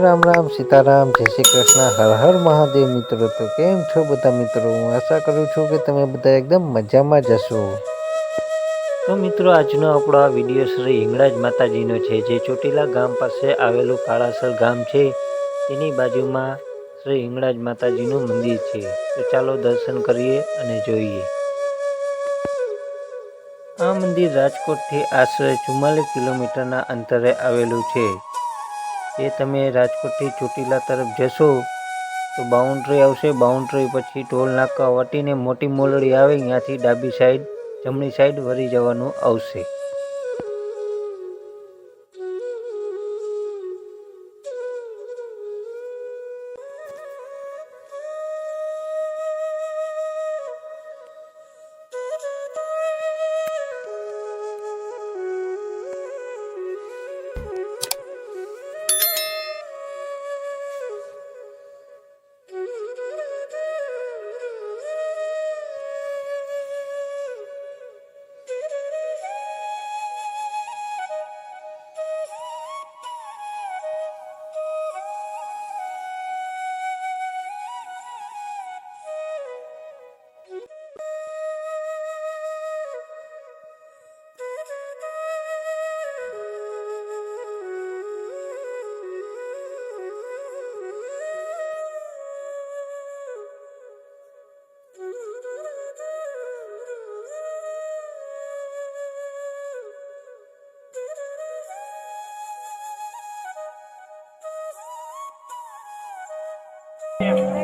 રામ રામ, સીતારામ, જય શ્રી કૃષ્ણ, હર હર મહાદેવ મિત્રો, તો કેમ છો બધા મિત્રો? હું આશા કરું છું કે તમે બધા એકદમ મજામાં જશો તો મિત્રો, આજનો આપણો આ વીડિયો શ્રી હિંગળાજ માતાજીનો છે, જે ચોટીલા ગામ પાસે આવેલું કાળાસર ગામ છે. તેની બાજુમાં શ્રી હિંગળાજ માતાજીનું મંદિર છે. તો ચાલો દર્શન કરીએ અને જોઈએ. આ મંદિર રાજકોટથી આશરે ચુમ્માલીસ કિલોમીટરના અંતરે આવેલું છે. એ તમે રાજકોટથી ચોટીલા તરફ જશો, તો બાઉન્ડ્રી આવશે. બાઉન્ડ્રી પછી ટોલ નાકા વટીને મોટી મોલડી આવે, ત્યાંથી ડાબી સાઈડ જમણી સાઈડ વળી જવાનું આવશે.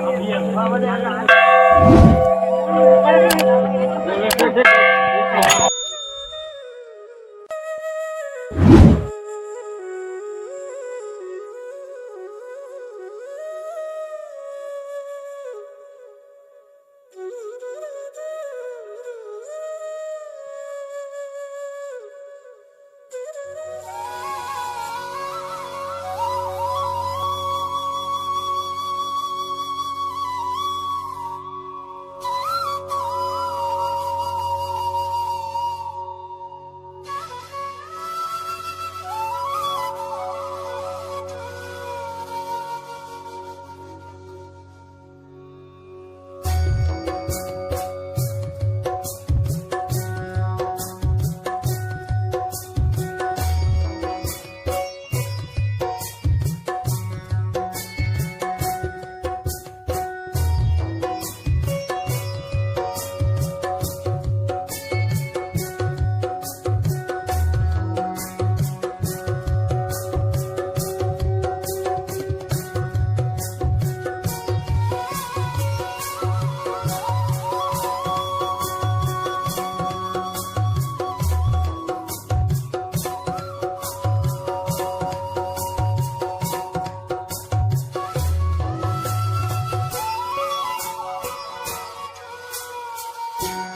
Thank you. you.